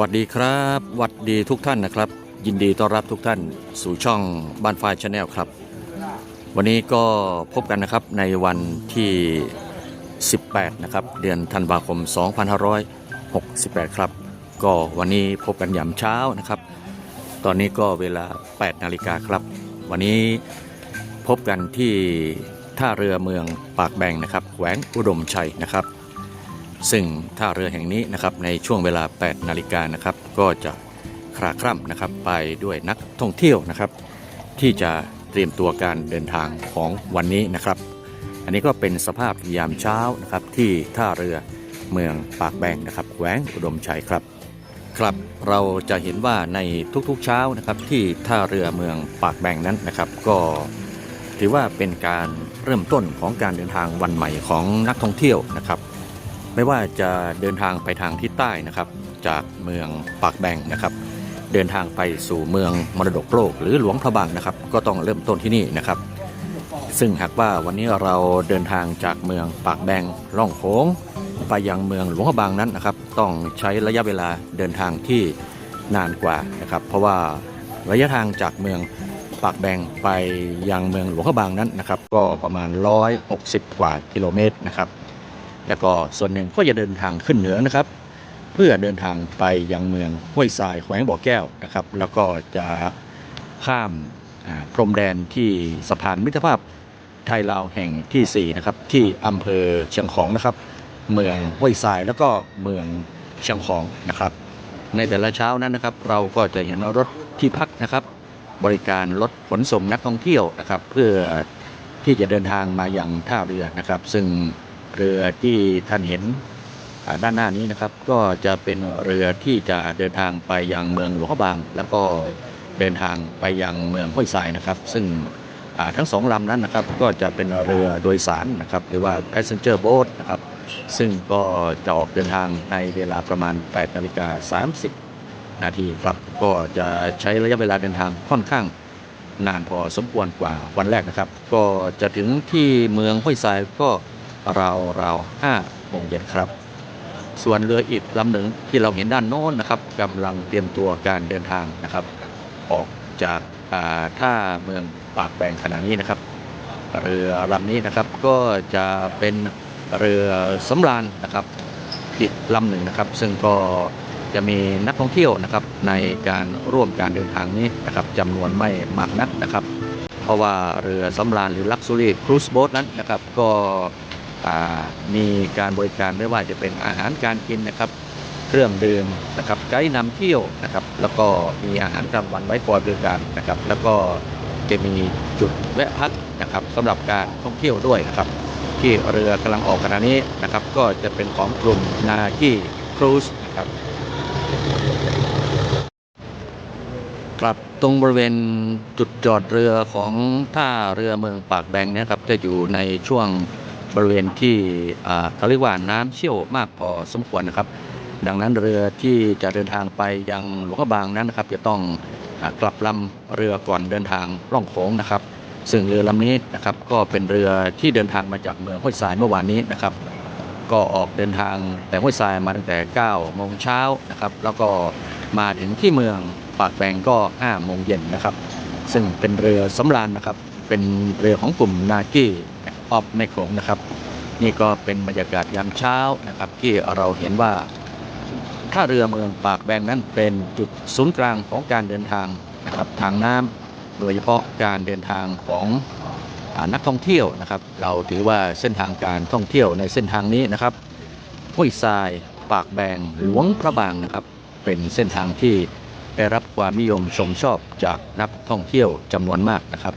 วัดดีครับวัดดีทุกท่านนะครับ ยินดีต้อนรับทุกท่านสู่ช่องบ้านไฟชาแนลครับ วันนี้ก็พบกันนะครับในวันที่ 18 นะครับ เดือนธันวาคม 2568 ครับ ก็วันนี้พบกันยามเช้านะครับ ตอนนี้ก็เวลา 8 นาฬิกาครับ วันนี้พบกันที่ ท่าเรือเมืองปากแบงนะครับแขวงอุดมชัยนะครับ ซึ่งท่าเรือแห่งนี้นะครับในช่วงเวลา 8 นาฬิกานะครับก็จะคลาคร่ำนะครับไปด้วยนักท่องเที่ยวนะครับ ที่จะเตรียมตัวการเดินทางของวันนี้นะครับ อันนี้ก็เป็นสภาพยามเช้านะครับที่ท่าเรือเมืองปากแบงนะครับแขวงอุดมชัยครับครับเราจะเห็นว่าในทุกๆเช้านะครับที่ท่าเรือเมืองปากแบงนั้นนะครับ ก็ถือว่าเป็นการ เริ่มต้นของการเดินทางวันใหม่ของนักท่องเที่ยวนะครับ ไม่ว่าจะเดินทางไปทางทิศใต้นะครับ จากเมืองปากแบงนะครับ เดินทางไปสู่เมืองมรดกโลกหรือหลวงพระบางนะครับ ก็ต้องเริ่มต้นที่นี่นะครับ ซึ่งหากว่าวันนี้เราเดินทางจากเมืองปากแบงล่องโค้งไปยังเมืองหลวงพระบางนั้นนะครับ ต้องใช้ระยะเวลาเดินทางที่นานกว่านะครับ เพราะว่าระยะทางจากเมือง ปากแบงไปยังเมืองหลวงพระบางนั้นนะครับ ก็ประมาณ 160 กว่ากิโลเมตรนะครับ แล้วก็ส่วนหนึ่งก็จะเดินทางขึ้นเหนือนะครับ เพื่อเดินทางไปยังเมืองห้วยทรายแขวงบ่อแก้วนะครับ แล้วก็จะข้ามพรมแดนที่สะพานมิตรภาพไทยลาวแห่งที่ 4 นะครับ ที่อำเภอเชียงของนะครับ เมืองห้วยทรายแล้วก็เมืองเชียงของนะครับ ในแต่ละเช้านั้นนะครับ เราก็จะเห็นรถที่พักนะครับ บริการรถขนส่งนักท่องเที่ยวนะครับ เพื่อที่จะเดินทางมาอย่างท่าเรือนะครับ ซึ่งเรือที่ท่านเห็นด้านหน้านี้นะครับ ก็จะเป็นเรือที่จะเดินทางไปยังเมืองหลวงพระบาง แล้วก็เดินทางไปยังเมืองห้วยทรายนะครับ ซึ่งทั้งสองลำนั้นนะครับก็จะเป็นเรือโดยสารนะครับหรือว่า passenger boat นะครับซึ่งก็จะออกเดินทางในเวลาประมาณ8นาฬิกา30 นาทีครับ ก็จะใช้ระยะเวลาเดินทางค่อนข้างนานพอสมควรกว่าวันแรกนะครับ ก็จะถึงที่เมืองห้วยทรายก็ราวราวห้าโมงเย็นครับ ส่วนเรืออีกลำหนึ่งที่เราเห็นด้านโน้นนะครับกำลังเตรียมตัวการเดินทางนะครับ ออกจากอ่าท่าเมืองปากแบงขณะนี้นะครับ เรือลำนี้นะครับก็จะเป็นเรือสำราญนะครับอีกลำหนึ่งนะครับ ซึ่งก็ จะมีนักท่องเที่ยวนะครับในการร่วมการเดินทางนี้นะครับจำนวนไม่มากนักนะครับ เพราะว่าเรือสำราญหรือ Luxury Cruise Boat นั้นนะครับก็มีการบริการไม่ว่าจะเป็นอาหารการกินนะครับเครื่องดื่มนะครับไกด์นำเที่ยวนะครับ แล้วก็มีอาหารกลางวันไว้คอยบริการนะครับ แล้วก็จะมีจุดแวะพักนะครับสำหรับการท่องเที่ยวด้วยนะครับ ที่เรือกำลังออกขณะนี้นะครับ ก็จะเป็นของกลุ่มนาคีครูซนะครับ ครับตรงบริเวณจุดจอดเรือของท่าเรือเมืองปากแบงเนะครับจะอยู่ในช่วงบริเวณที่เขาเรียกว่าน้ำเชี่ยวมากพอสมควรนะครับ ดังนั้นเรือที่จะเดินทางไปยังหลวงพระบางนั้นนะครับ จะต้องอกลับลำเรือก่อนเดินทางล่องโขงนะครับ ซึ่งเรือลำนี้นะครับก็เป็นเรือที่เดินทางมาจากเมืองห้วยทรายเมื่อวานนี้นะครับ ก็ออกเดินทางแต่ห้วยทรายมาตั้งแต่9โมงเช้านะครับ แล้วก็มาถึงที่เมืองปากแบงก็5โมงเย็นนะครับ ซึ่งเป็นเรือสำราญนะครับ เป็นเรือของกลุ่มนากี้ออฟในโขงนะครับ นี่ก็เป็นบรรยากาศยามเช้านะครับ ที่เราเห็นว่าท่าเรือเมืองปากแบงนั้นเป็นจุดศูนย์กลางของการเดินทางนะครับทางน้ำโดยเฉพาะการเดินทางของ นักท่องเที่ยวนะครับ เราถือว่าเส้นทางการท่องเที่ยวในเส้นทางนี้นะครับห้วยทรายปากแบงหลวงพระบางนะครับ เป็นเส้นทางที่ได้รับความนิยมชมชอบจากนักท่องเที่ยวจำนวนมากนะครับ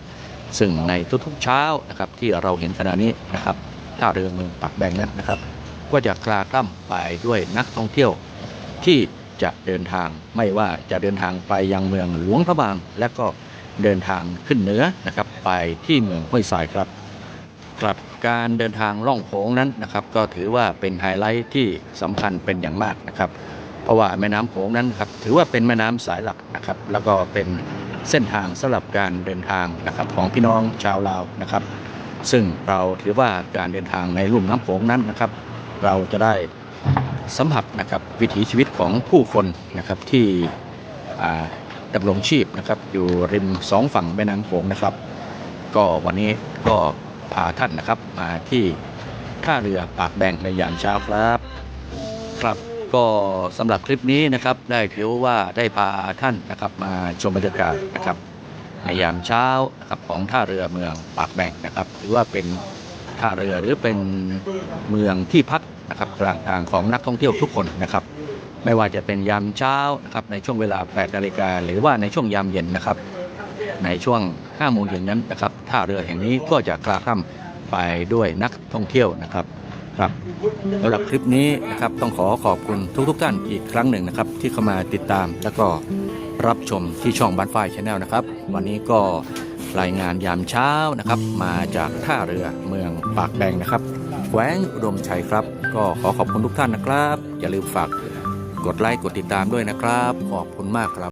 ซึ่งในทุกๆเช้านะครับที่เราเห็นขณะนี้นะครับท่าเรือเมืองปากแบงนั้นนะครับ ก็จะคลาคล่ำไปด้วยนักท่องเที่ยวที่จะเดินทางไม่ว่าจะเดินทางไปยังเมืองหลวงพระบาง และก็ เดินทางขึ้นเหนือนะครับ ไปที่เมืองห้วยทรายครับครับการเดินทางล่องโขงนั้นนะครับ ก็ถือว่าเป็นไฮไลท์ที่สำคัญเป็นอย่างมากนะครับ เพราะว่าแม่น้ำโขงนั้นครับถือว่าเป็นแม่น้ำสายหลักนะครับ แล้วก็เป็นเส้นทางสำหรับการเดินทางนะครับของพี่น้องชาวลาวนะครับ ซึ่งเราถือว่าการเดินทางในลุ่มน้ำโขงนั้นนะครับ เราจะได้สัมผัสนะครับวิถีชีวิตของผู้คนนะครับที่ ดำรงชีพนะครับ อยู่ริมสองฝั่งแม่น้ำโขงนะครับ ก็วันนี้ก็พาท่านนะครับมาที่ท่าเรือปากแบงในยามเช้าครับครับก็สำหรับคลิปนี้นะครับ ได้ถือว่าได้พาท่านนะครับมาชมบรรยากาศนะครับในยามเช้านะครับของท่าเรือเมืองปากแบงนะครับหรือว่าเป็นท่าเรือหรือเป็นเมืองที่พักนะครับกลางทางของนักท่องเที่ยวทุกคนนะครับ ไม่ว่าจะเป็นยามเช้านะครับในช่วงเวลา 8 นาฬิกาหรือว่าในช่วงยามเย็นนะครับ ในช่วง 5 โมงเย็นนั้นนะครับท่าเรือแห่งนี้ก็จะกลาค่ำไปด้วยนักท่องเที่ยวนะครับครับสำหรับคลิปนี้นะครับต้องขอขอบคุณทุกๆท่านอีกครั้งหนึ่งนะครับ ที่เข้ามาติดตามแล้วก็รับชมที่ช่องบ้านฝ้ายชาแนลนะครับ วันนี้ก็รายงานยามเช้านะครับ มาจากท่าเรือเมืองปากแบงนะครับแขวงอุดมชัยครับ ก็ขอขอบคุณทุกท่านนะครับ อย่าลืมฝาก กดไลค์กดติดตามด้วยนะครับ ขอบคุณมากครับ